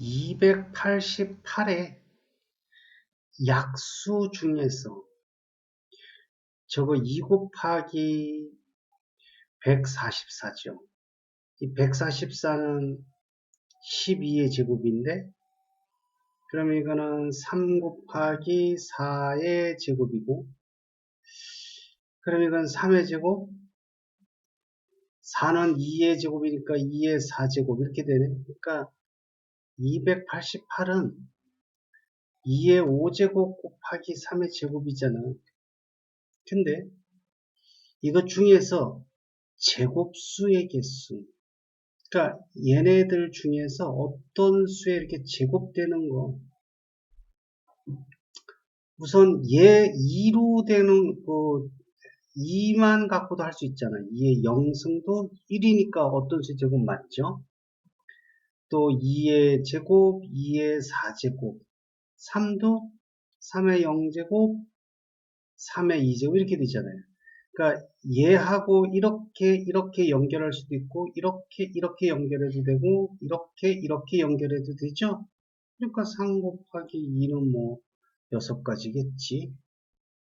288의 약수 중에서 저거 2 곱하기 144죠. 이 144는 12의 제곱인데 그럼 이거는 3 곱하기 4의 제곱이고 그럼 이건 3의 제곱 4는 2의 제곱이니까 2의 4제곱 이렇게 되네. 그러니까 288은 2의 5제곱 곱하기 3의 제곱이잖아. 근데 이것 중에서 제곱수의 개수 그러니까 얘네들 중에서 어떤 수에 이렇게 제곱되는 거 우선 얘 2로 되는 그 2만 갖고도 할 수 있잖아. 2의 0승도 1이니까 어떤 수 제곱 맞죠? 또 2의 제곱, 2의 4제곱, 3도 3의 0제곱, 3의 2제곱 이렇게 되잖아요. 그러니까 얘하고 이렇게 이렇게 연결할 수도 있고 이렇게 이렇게 연결해도 되고 이렇게 이렇게 연결해도 되죠. 그러니까 3 곱하기 2는 뭐 6가지겠지.